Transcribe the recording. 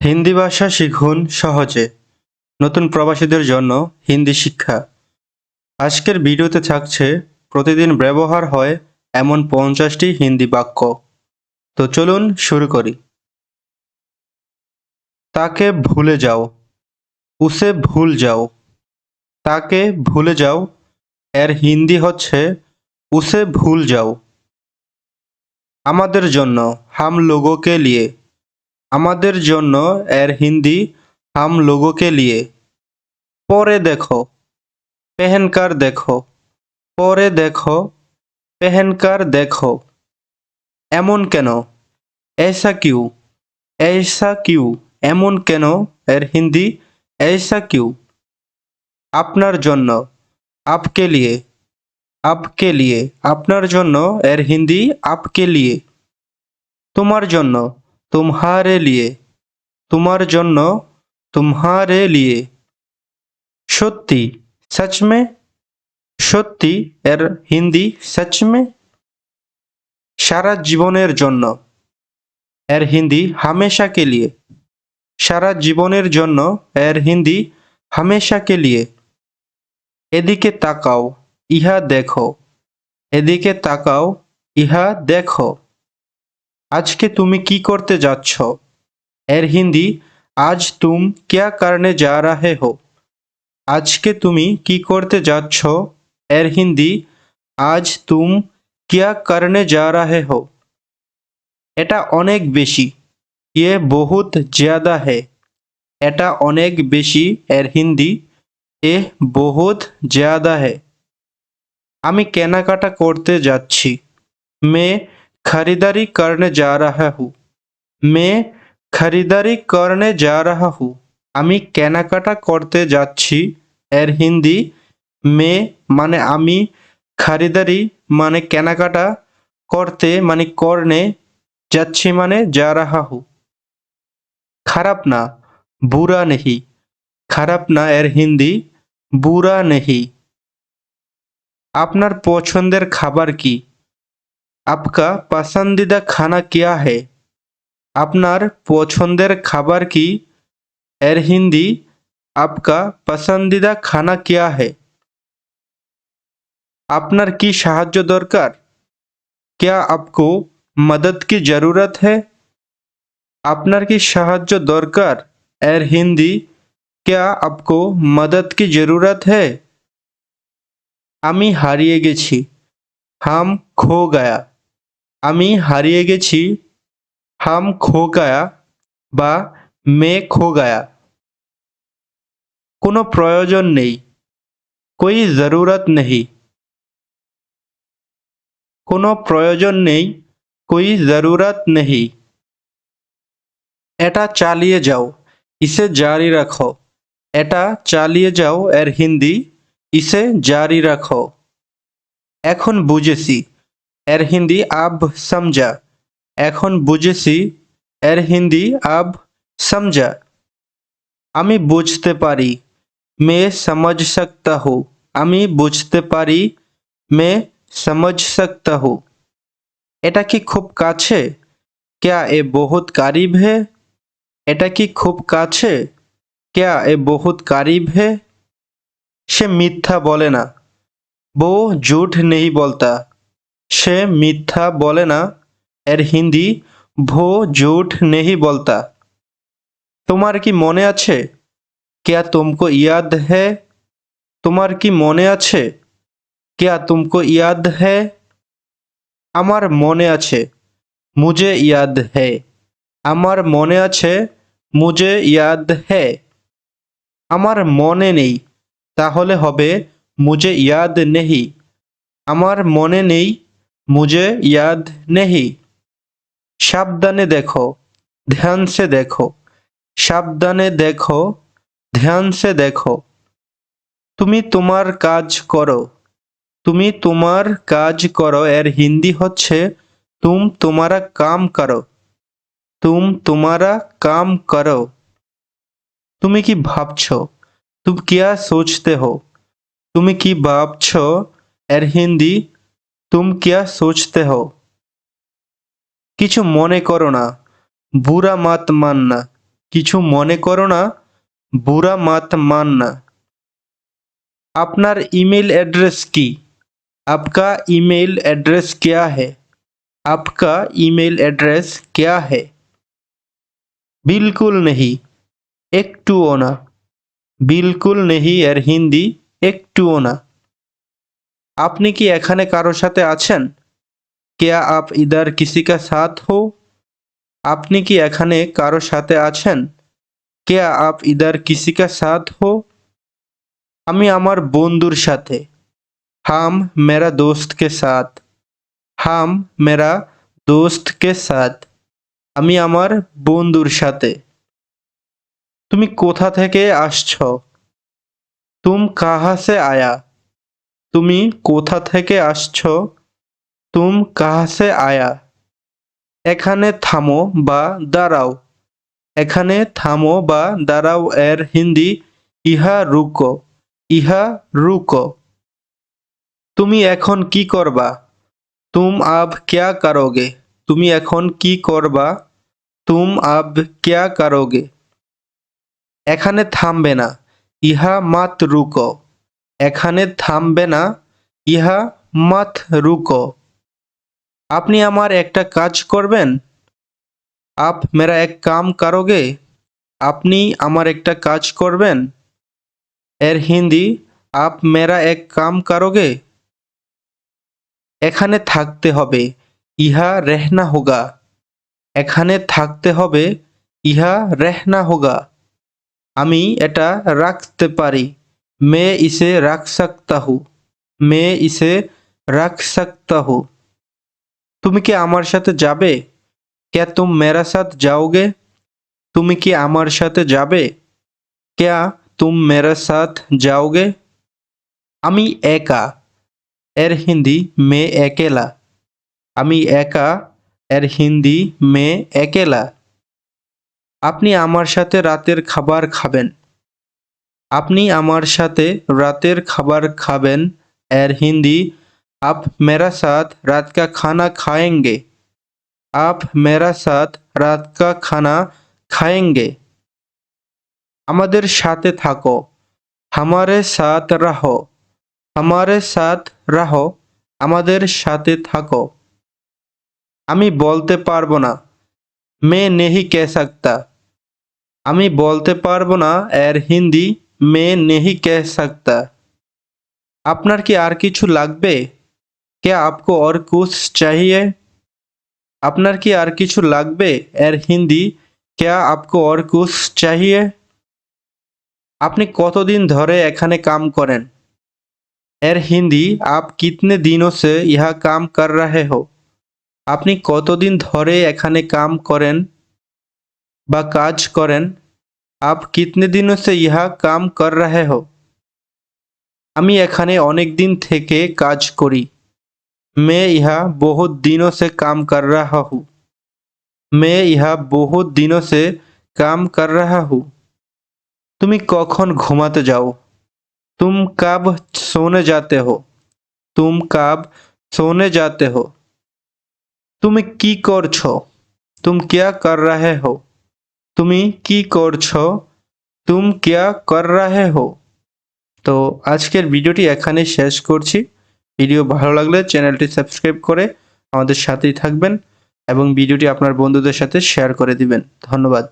হিন্দি ভাষা শিখুন সহজে। নতুন প্রবাসীদের জন্য হিন্দি শিক্ষা। আজকের ভিডিওতে থাকছে, প্রতিদিন ব্যবহার হয় এমন পঞ্চাশটি হিন্দি বাক্য। তো চলুন শুরু করি। তাকে ভুলে যাও, উসে ভুল যাও। তাকে ভুলে যাও, এর হিন্দি হচ্ছে, উসে ভুল যাও। আমাদের জন্য, হাম লোগোকে লিয়ে। আমাদের জন্য এর হিন্দি হাম লোগোকে লিয়ে। পরে দেখো, পেহেনকার দেখো, পরে দেখো, পেহেনকার দেখো। এমন কেন? এসা কিউ এসা কিউ, এমন কেন এর হিন্দি? এসা কিউ, আপনার জন্য, আপকে লিয়ে আপকে লিয়ে, আপনার জন্য এর হিন্দি, আপকে লিয়ে। তোমার জন্য তুমহারে লিয়ে, তোমার জন্য তুমহারে লিয়ে। সত্যি সচমে, সত্যি এর হিন্দি সচমে, সারা জীবনের জন্য। এর হিন্দি হামেশা কে লিয়ে, সারা জীবনের জন্য এর হিন্দি হামেশা কে লিয়ে। এদিকে তাকাও, ইহা দেখো। এদিকে তাকাও, ইহা দেখো। আজকে তুমি কি করতে যাচ্ছ? এর হিন্দি, আজ তুম ক্যা করনে যা রাহে হো? আজকে তুমি কি করতে যাচ্ছ? এর হিন্দি, আজ তুম ক্যা করনে যা রাহে হো? এটা অনেক বেশি। ইয়ে বহুত জ্যাদা হে। এটা অনেক বেশি, এর হিন্দি এ বহুত জ্যাদা হে। আমি কেনাকাটা করতে যাচ্ছি। মে खरीदारी करने जा रहा हूँ मैं खरीदारी करने जा रहा हूँ আমি কেনাকাটা করতে যাচ্ছি এর হিন্দি মে মানে আমি খারিদারি মানে কেনাকাটা করতে মানে করনে যাচ্ছি মানে যা রাহা হু খারাপ না বুরা নেহি খারাপ না এর হিন্দি বুরা নেহি আপনার পছন্দের খাবার কি आपका पसंदीदा खाना क्या है আপনার পছন্দের খাবার কি এর হিন্দি आपका पसंदीदा खाना क्या है আপনার কি সাহায্য দরকার क्या आपको मदद की जरूरत है আপনার কি সাহায্য দরকার এর হিন্দি क्या आपको मदद की जरूरत है আমি হারিয়ে গেছি হাম খো গায়া আমি হারিয়ে গেছি হাম খো গায়া বা মে খো গায়া। কোনো প্রয়োজন নেই, কোই জরুরত নেই কোনো প্রয়োজন নেই, কোই জরুরত নেই এটা চালিয়ে যাও, ইসে জারি রাখো। এটা চালিয়ে যাও এর হিন্দি, ইসে জারি রাখো। এখন বুঝেছি। এর হিন্দি আব সমঝা এখন বুঝেছি এর হিন্দি আব সমঝা আমি বুঝতে পারি মে সমঝ সকতা হু আমি বুঝতে পারি মে সমঝ সকতা হু এটা কি খুব কাছে ক্যা এ বহুত কারিব হে এটা কি খুব কাছে ক্যা এ বহুত কারিব হে সে মিথ্যা বলে না वो झूठ नहीं बोलता সে মিথ্যা বলে না, এর হিন্দি ভো জুট নেহি বলতা। তোমার কি মনে আছে? কেয়া তুমকো ইয়াদ হে তোমার কি মনে আছে? কেয়া তুমকো ইয়াদ হে আমার মনে আছে মুজে ইয়াদ হে আমার মনে আছে মুজে ইয়াদ হে আমার মনে নেই, তাহলে হবে মুজে ইয়াদ নেহি। আমার মনে নেই মুজে ইয়াদ নেহি সাবধানে দেখো ধ্যানসে দেখো সাবধানে দেখো ধ্যান সে দেখো তুমি তোমার কাজ করো তুমি তোমার কাজ করো এর হিন্দি হচ্ছে তুম তোমারা কাম করো তুম তোমারা কাম করো তুমি কি ভাবছ তুমি কিয়া সোচতে হো তুমি কি ভাবছ এর হিন্দি তুম কিয়া সোচতে হো কিছু মনে করো না বুরা মাত মাননা কিছু মনে করো না বুড়া মাত মাননা আপনার ইমেল एड्रेस की आपका ईमेल एड्रेस क्या है आपका ईमेल एड्रेस क्या है बिल्कुल नहीं একটুও না বিলকুল নেহি এর হিন্দি একটুও না আপনি কি এখানে কারও সাথে আছেন? কেয়া আপ ইদার কিসিকা সাথ হো? আপনি কি এখানে কারও সাথে আছেন? কেয়া আপ ইদার কিসিকা সাথ হো? আমি আমার বন্ধুর সাথে। হাম মেরা দোস্তকে সাথ। হাম মেরা দোস্তকে সাথ। আমি আমার বন্ধুর সাথে। তুমি কোথা থেকে আসছ? তুম কাহা সে আয়া? তুমি কোথা থেকে আসছো? তুম কাহাসে আয়া? এখানে থামো বা দাঁড়াও। এখানে থামো বা দাঁড়াও এর হিন্দি, ইহা রুকো ইহা রুকো। তুমি এখন কি করবা? তুম আব ক্যা কারোগে? তুমি এখন কি করবা? তুম আব ক্যা কারোগে? এখানে থামবে না। ইহা মাত রুকো। এখানে থামবে না। ইহা মাত রুকো। আপনি আমার একটা কাজ করবেন? আপ মেরা এক কাম করোগে? আপনি আমার একটা কাজ করবেন? এর হিন্দি, আপ মেরা এক কাম করোগে? এখানে থাকতে হবে। ইহা রেহনা হোগা। এখানে থাকতে হবে। ইহা রেহনা হোগা। আমি এটা রাখতে পারি। মে ইসে সকতা হু মে ইসে সকতা হু তুমি কি আমার সাথে যাবে ক্যা তুম মেরা সাথ যাওগে তুমি কি আমার সাথে যাবে ক্যা তুম মেরা সাথ যাওগে আমি একা এর হিন্দি মে একেলা আমি একা এর হিন্দি মে একেলা আপনি আমার সাথে রাতের খাবার খাবেন আপনি আমার সাথে রাতের খাবার খাবেন, এর হিন্দি, আপ মেরা সাথ রাত কা খানা খায়েঙ্গে। আপ মেরা সাথ রাত কা খানা খায়েঙ্গে। আমাদের সাথে থাকো। হামারে সাথ রাহো। হামারে সাথ রাহো। আমাদের সাথে থাকো। আমি বলতে পারব না। মে নেহি কে সাকতা। আমি বলতে পারব না, এর হিন্দি মে নেহি কে সকতা আপনার কি আর কিছু লাগবে क्या आपको और कुछ चाहिए আপনার কি আর কিছু লাগবে এর হিন্দি क्या आपको और कुछ चाहिए আপনি কতদিন ধরে এখানে কাম করেন এর হিন্দি आप कितने दिनों से यह काम कर रहे हो আপনি কতদিন ধরে এখানে কাম করেন বা কাজ করেন आप कितने दिनों से यह काम कर रहे हो আমি এখানে অনেক দিন থেকে কাজ করি मैं यहाँ बहुत दिनों से काम कर रहा हूँ मैं यहाँ बहुत दिनों से काम कर रहा हूँ তুমি কখন ঘুমাতে যাও तुम कब सोने जाते हो तुम कब सोने जाते हो তুমি কি করছো तुम क्या कर रहे हो তুমি কি করছ? তুম কিয়া কর রাহে হো? তো আজকের ভিডিওটি এখানে শেষ করছি। ভিডিও ভালো লাগলে চ্যানেলটি সাবস্ক্রাইব করে আমাদের সাথেই থাকবেন এবং ভিডিওটি আপনার বন্ধুদের সাথে শেয়ার করে দিবেন। ধন্যবাদ।